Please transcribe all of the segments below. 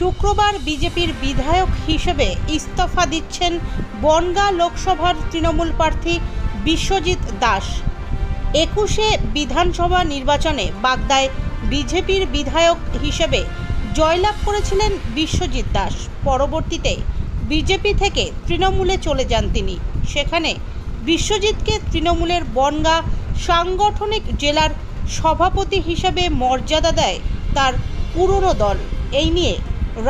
শুক্রবার বিজেপির বিধায়ক হিসেবে ইস্তফা দিচ্ছেন বনগাঁ লোকসভার তৃণমূল প্রার্থী বিশ্বজিৎ দাস। একুশে বিধানসভা নির্বাচনে বাগদায় বিজেপির বিধায়ক হিসেবে জয়লাভ করেছিলেন বিশ্বজিৎ দাস। পরবর্তীতে বিজেপি থেকে তৃণমূলে চলে যান তিনি। সেখানে বিশ্বজিৎকে তৃণমূলের বনগাঁ সাংগঠনিক জেলার সভাপতি হিসেবে মর্যাদা দেয় তার পুরনো দল। এই নিয়ে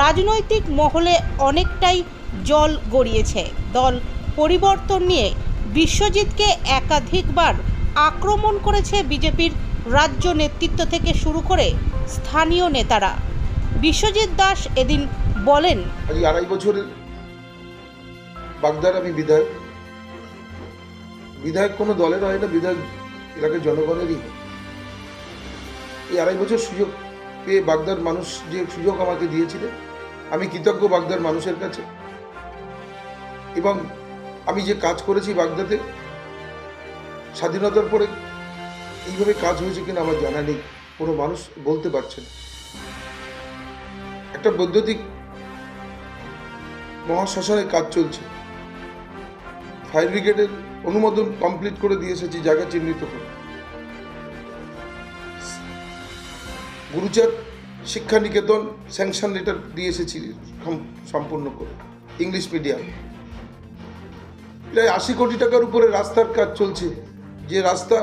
রাজনৈতিক মহলে অনেকটাই জল গড়িয়েছে। দল পরিবর্তন নিয়ে বিশ্বজিৎকে একাধিকবার আক্রমণ করেছে বিজেপির রাজ্য নেতৃত্ব থেকে শুরু করে স্থানীয় নেতারা। বিশ্বজিৎ দাস এদিন বলেন আড়াই বছরের বাগদার আমি বিধায়ক। বিধায়ক কোনো দলের হয় না, বিধায়ক এলাকার জনগণেরই। এই আড়াই বছর সুযোগ পেয়ে বাগদার মানুষ যে সুযোগ আমাকে দিয়েছিলেন, আমি কৃতজ্ঞ বাগদার মানুষের কাছে। এবং আমি যে কাজ করেছি বাগদাতে, স্বাধীনতার পরে এইভাবে কাজ হয়েছে কিনা আমার জানা নেই, কোনো মানুষ বলতে পারছে না। একটা বৈদ্যুতিক মহাশ্মশানের কাজ চলছে। ফায়ার ব্রিগেডের অনুমোদন কমপ্লিট করে দিয়ে এসেছি জায়গা চিহ্নিত করে। গুরুচাঁদ শিক্ষা নিকেতন স্যাংশন লেটার দিয়ে এসেছি সম্পূর্ণ করে। ইংলিশ মিডিয়াম প্রায় আশি কোটি টাকার উপরে রাস্তার কাজ চলছে। যে রাস্তা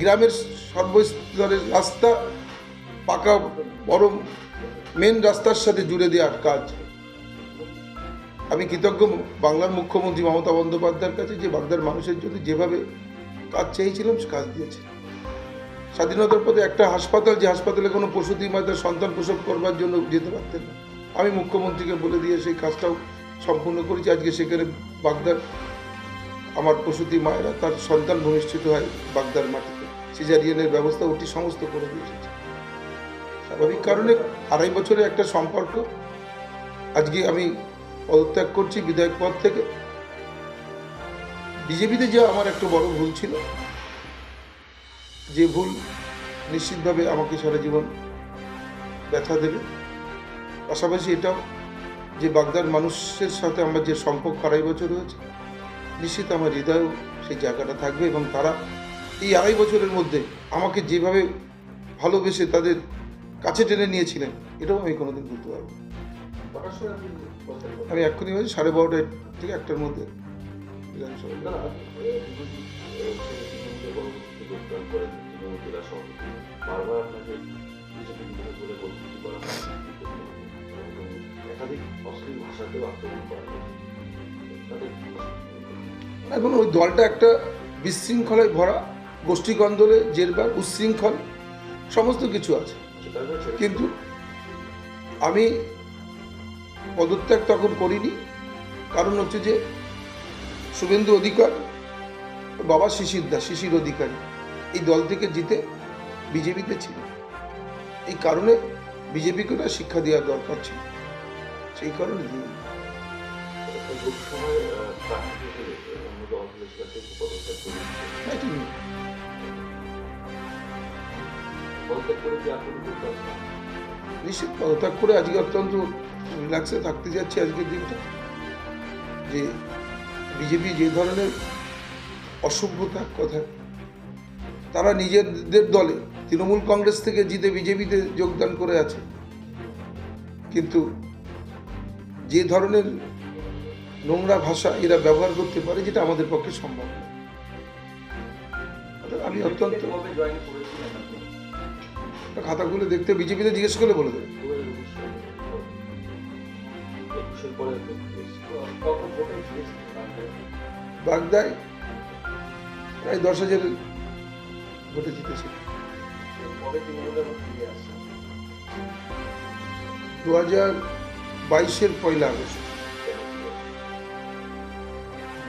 গ্রামের সর্বস্তরের রাস্তা, পাকা বড় মেন রাস্তার সাথে জুড়ে দেওয়ার কাজ। আমি কৃতজ্ঞ বাংলার মুখ্যমন্ত্রী মমতা বন্দ্যোপাধ্যায়ের কাছে যে বাগদার মানুষের জন্য যেভাবে কাজ চেয়েছিলাম কাজ দিয়েছে। স্বাধীনতার পথে একটা হাসপাতাল, যে হাসপাতালে কোনো প্রসূতি মা তার সন্তান প্রসব করবার জন্য যেতে পারতেন না। আমি মুখ্যমন্ত্রীকে বলে দিয়ে সেই কাজটাও সম্পূর্ণ করেছি। আজকে সেখানে বাগদার, আমার প্রসূতি মায়েরা, তার সন্তান ভূমিষ্ঠিত হয় বাগদার মাটিতে। সিজারিয়ানের ব্যবস্থা ওটি সমস্ত করে দিয়ে স্বাভাবিক কারণে আড়াই বছরে একটা সম্পর্ক। আজকে আমি পদত্যাগ করছি বিধায়ক পদ থেকে। বিজেপিতে যে আমার একটা বড় ভুল ছিল। যে ভুল নিশ্চিতভাবে আমাকে সারা জীবন ব্যথা দেবে। পাশাপাশি এটাও যে বাগদার মানুষের সাথে আমার যে সম্পর্ক আড়াই বছর হয়েছে, নিশ্চিত আমার হৃদয়েও সেই জায়গাটা থাকবে এবং তারা এই আড়াই বছরের মধ্যে আমাকে যেভাবে ভালোবেসে তাদের কাছে টেনে নিয়েছিলেন, এটাও আমি কোনোদিন ভুলতে পারব আমি এক্ষুনি হয়েছি সাড়ে বারোটা থেকে একটার মধ্যে বিধানসভায় যাব। বারবার আপনাকে বিজেপি বলে বক্তব্য করা হয়। একাধিক অশ্লীল ভাষাতেও আক্রমণ করা এখন ওই দলটা একটা বিশৃঙ্খলায় ভরা গোষ্ঠী কন্দলে জেরবার উচ্ছৃঙ্খল সমস্ত কিছু আছে। কিন্তু আমি পদত্যাগ তখন করিনি। কারণ হচ্ছে যে শুভেন্দু অধিকার বাবা শিশির দাস শিশির অধিকারী। এই দল থেকে জিতে বিজেপিতে ছিল। এই কারণে বিজেপিকে না শিক্ষা দেওয়ার দরকার ছিল। সেই কারণে পারছেন নিশ্চিত পদত্যাগ করে আজকে অত্যন্ত রিল্যাক্সে থাকতে যাচ্ছি আজকের দিনটা। যে বিজেপি যে ধরনের অসভ্যতার কথা তারা নিজেদের দলে তৃণমূল কংগ্রেস থেকে জিতে বিজেপিতে যোগদান করে আছে কিন্তু যে ধরনের নোংরা ভাষা এরা ব্যবহার করতে পারে যেটা আমাদের পক্ষে সম্ভব নয়। আমি অত্যন্ত খাতাগুলো দেখতে বিজেপিতে জিজ্ঞেস করলে বলে দেবে বাগদায় প্রায় দশ হাজার ভোটে জিতেছিল দু হাজার বাইশের পয়লা আগস্ট।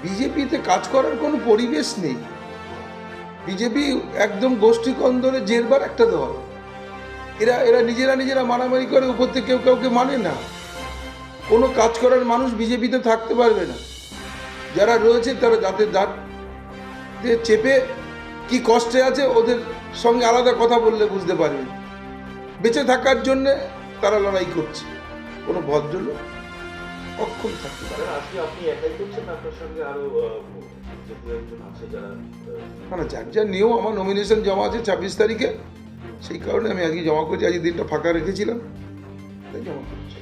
বিজেপিতে কাজ করার কোনো পরিবেশ নেই। বিজেপি একদম গোষ্ঠী কন্দরে জেরবার একটা দল। এরা এরা নিজেরা নিজেরা মারামারি করে, উপর থেকে কেউ কাউকে মানে না। কোনো কাজ করার মানুষ বিজেপিতে থাকতে পারবে না। যারা রয়েছে তারা যাতে দাঁত চেপে কি কষ্টে আছে ওদের সঙ্গে আলাদা কথা বললে বুঝতে পারবে। বেঁচে থাকার জন্যে তারা লড়াই করছে। কোনো ভদ্রলোক অক্ষম থাকতে পারে না। যে আছে যারা নিয়েও আমার নমিনেশন জমা আছে ছাব্বিশ তারিখে। সেই কারণে আমি আগে জমা করেছি আজকে দিনটা ফাঁকা রেখেছিলাম। তাই জমা করেছি।